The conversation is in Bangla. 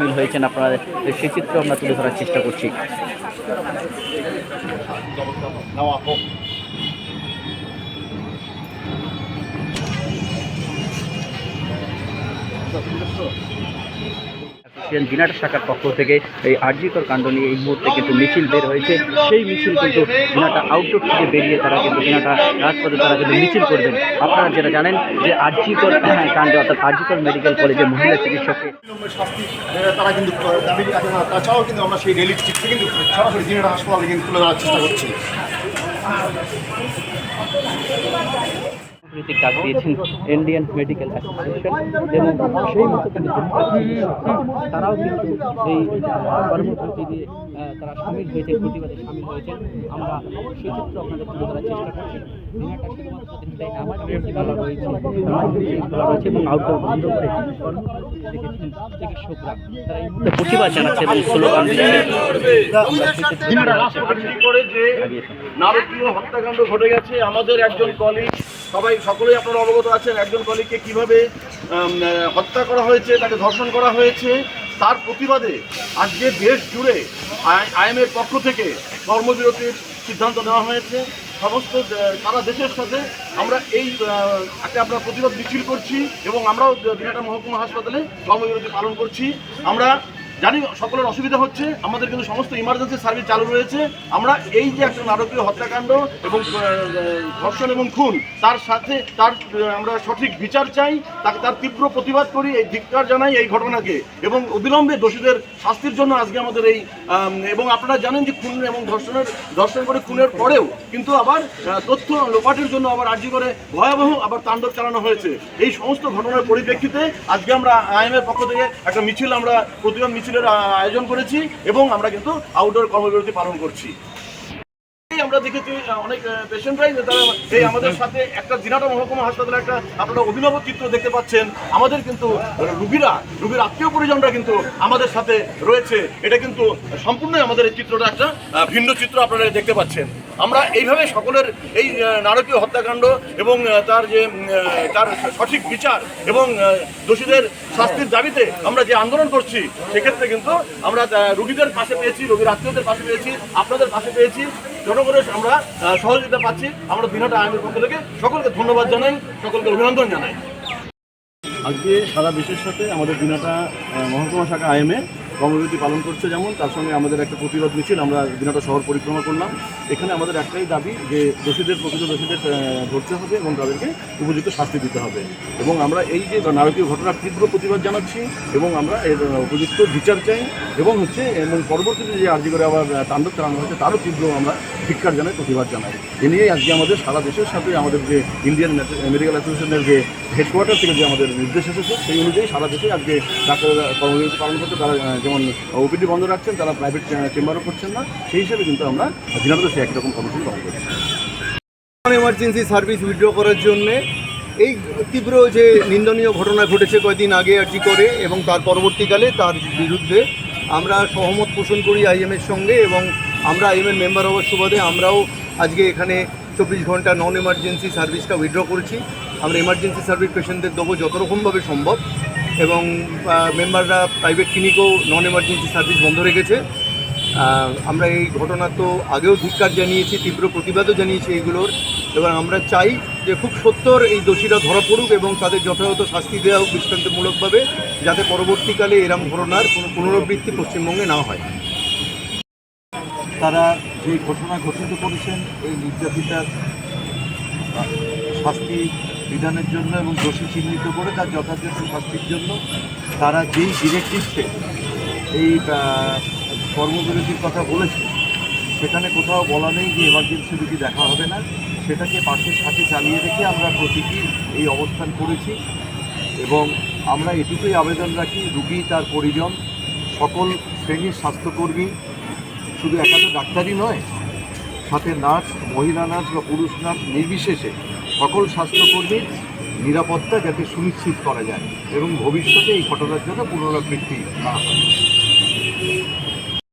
সামিল হয়েছেন। আপনারা সেই আমরা তুলে ধরার চেষ্টা করছি। অ্যাসোসিয়েশন দিনাটা শাখার পক্ষ থেকে। এই আরজিকর কাণ্ড নিয়ে এই মুহূর্তে কিন্তু মিছিল বের হয়েছে। সেই মিছিল কিন্তু দিনাটা আউটডোর থেকে বেরিয়ে তারা কিন্তু দিনাটা রাজপথে তারা কিন্তু মিছিল করবেন। আপনারা যেটা জানেন যে আরজিকর কাণ্ডে, অর্থাৎ আরজিকর মেডিকেল কলেজে মহিলা চিকিৎসককে তারা কিন্তু তাছাড়াও কিন্তু আমরা সেই কিন্তু সরাসরি দিনের হাসপাতালে কিন্তু তুলে চেষ্টা করছি। সাংস্কৃতিক ডাক দিয়েছেন ইন্ডিয়ান মেডিকেল অ্যাসোসিয়েশন এবং সেই মতো কিন্তু তারাও কিন্তু এই কর্মসূচি দিয়ে তারা সামিল হয়েছে প্রতিবাদে সামিল হয়েছেন। আমরা সেই চিত্র আপনাদের তুলে ধরার চেষ্টা করছি। প্রতিবাদ জানাচ্ছে এবং স্লোগান দিচ্ছে। দিনটা রাষ্ট্রপতি ঠিক করে যে নারকীয় হত্যাকাণ্ড ঘটে গেছে আমাদের একজন কলিগ সবাই সকলেই আপনারা অবগত আছেন, একজন কলিগকে কীভাবে হত্যা করা হয়েছে, তাকে ধর্ষণ করা হয়েছে, তার প্রতিবাদে আজকে দেশ জুড়ে আইএমের পক্ষ থেকে কর্মবিরতির সিদ্ধান্ত নেওয়া হয়েছে। সমস্ত সারা দেশের সাথে আমরা এই একটা আমরা প্রতিবাদ মিছিল করছি এবং আমরাও দিনাটা মহকুমা হাসপাতালে কর্মবিরতি পালন করছি। আমরা জানি সকলের অসুবিধা হচ্ছে, আমাদের কিন্তু সমস্ত ইমার্জেন্সি সার্ভিস চালু রয়েছে। আমরা এই যে একটা নারকীয় হত্যাকাণ্ড এবং ধর্ষণ এবং খুন, তার সাথে তার আমরা সঠিক বিচার চাই, তাকে তার তীব্র প্রতিবাদ করি, এই ধিক্কার জানাই এই ঘটনাকে। এবং অবিলম্বে দোষীদের শাস্তির জন্য আজকে আমাদের এই এবং আপনারা জানেন যে খুন এবং ধর্ষণের, ধর্ষণ করে খুনের পরেও কিন্তু আবার তথ্য লোপাটের জন্য আবার আর্জি করে ভয়াবহ আবার তাণ্ডব চালানো হয়েছে। এই সমস্ত ঘটনার পরিপ্রেক্ষিতে আজকে আমরা আইএমের পক্ষ থেকে একটা মিছিল, আমরা প্রতিবাদ মিছিলের আয়োজন করেছি এবং আমরা কিন্তু আউটডোর কর্মবিরতি পালন করছি। আমরা দেখেছি অনেক পেশেন্টরাই তারা এই আমাদের সাথে একটা দিনাটা মহকুমা হাসপাতালে একটা আপনারা অভিনব চিত্র দেখতে পাচ্ছেন। আমাদের কিন্তু রুগীরা, রুগীর আত্মীয় পরিজনরা কিন্তু আমাদের সাথে রয়েছে। এটা কিন্তু সম্পূর্ণই আমাদের এই চিত্রটা একটা ভিন্ন চিত্র আপনারা দেখতে পাচ্ছেন। আমরা এইভাবে সকলের এই নারকীয় হত্যাকাণ্ড এবং তার যে তার সঠিক বিচার এবং দোষীদের শাস্তির দাবিতে আমরা যে আন্দোলন করছি সেক্ষেত্রে কিন্তু আমরা রুগীদের পাশে পেয়েছি রোগীর আত্মীয়দের পাশে পেয়েছি আপনাদের পাশে পেয়েছি। জনগণের আমরা সহযোগিতা পাচ্ছি। আমরা দিনহাটা আইনের পক্ষ থেকে সকলকে ধন্যবাদ জানাই সকলকে অভিনন্দন জানাই। আজকে সারা দেশের সাথে আমাদের আহ, মহকুমা শাখা আইএমএ কর্মবিরতি পালন করছে যেমন, তার সঙ্গে আমাদের একটা প্রতিবাদ মিছিল, আমরা দিনাটা শহর পরিক্রমা করলাম। এখানে আমাদের একটাই দাবি যে দোষীদের, প্রকৃত দোষীদের ধরতে হবে এবং তাদেরকে উপযুক্ত শাস্তি দিতে হবে। এবং আমরা এই যে নারকীয় ঘটনার তীব্র প্রতিবাদ জানাচ্ছি এবং আমরা এর উপযুক্ত বিচার চাই এবং হচ্ছে, এবং পরবর্তীতে যে আর্জি করে আবার তাণ্ডব চালানো হয়েছে, তারও তীব্র আমরা ধিক্কার জানাই, প্রতিবাদ জানাই। এ নিয়েই আজকে আমাদের সারা দেশের সাথে আমাদের যে ইন্ডিয়ান মেডিকেল অ্যাসোসিয়েশনের যে হেডকোয়ার্টার থেকে যে আমাদের নির্দেশ এসেছে, সেই অনুযায়ী সারা দেশে আজকে ডাক্তাররা কর্মবিরতি পালন করতে তারা যেমন ওপিডি বন্ধ রাখছেন, তারা প্রাইভেট চেম্বারও করছেন না। সেই হিসেবে কিন্তু আমরা দিনারত সে একই রকম কর্মসূচি পালন করছি। এমার্জেন্সি সার্ভিস উইথড্র করার জন্যে এই তীব্র যে নিন্দনীয় ঘটনা ঘটেছে কয়েকদিন আগে আর কি করে এবং তার পরবর্তীকালে তার বিরুদ্ধে আমরা সহমত পোষণ করি আইএমের সঙ্গে এবং আমরা আইএমের মেম্বার হওয়ার সুবাদে আমরাও আজকে এখানে চব্বিশ ঘণ্টা নন এমার্জেন্সি সার্ভিসটা উইথড্র করেছি। আমরা এমার্জেন্সি সার্ভিস পেশেন্টদের দেবো যত রকমভাবে সম্ভব। এবং মেম্বাররা প্রাইভেট ক্লিনিকও নন এমার্জেন্সি সার্ভিস বন্ধ রেখেছে। আমরা এই ঘটনা তো আগেও ধিক্কার জানিয়েছি, তীব্র প্রতিবাদও জানিয়েছি এইগুলোর। এবং আমরা চাই যে খুব সত্তর এই দোষীরা ধরা পড়ুক এবং তাদের যথাযথ শাস্তি দেওয়া হোক দৃষ্টান্তমূলকভাবে, যাতে পরবর্তীকালে এরম ঘটনার কোনো পুনরাবৃত্তি পশ্চিমবঙ্গে না হয়। তারা যে ঘটনা ঘটিত করেছেন, এই নির্যাতিতার শাস্তি বিধানের জন্য এবং দোষী চিহ্নিত করে তার যথাযথ শাস্তির জন্য তারা যেই ডিরেক্টিভসে এই কর্মবিরতির কথা বলেছে, সেখানে কোথাও বলা নেই যে এমার্জেন্সি রুগী দেখা হবে না। সেটাকে পাশের সাথে চালিয়ে রেখে আমরা প্রতীকী এই অবস্থান করেছি এবং আমরা এটুকুই আবেদন রাখি, রুগী, তার পরিজন, সকল শ্রেণির স্বাস্থ্যকর্মী, শুধু একান্ত ডাক্তারই নয়, সাথে নার্স, মহিলা নার্স বা পুরুষ নার্স নির্বিশেষে সকল স্বাস্থ্যকর্মীর নিরাপত্তা যাতে সুনিশ্চিত করা যায় এবং ভবিষ্যতে এই ঘটনার জন্য পুনরাবৃত্তি না হয়।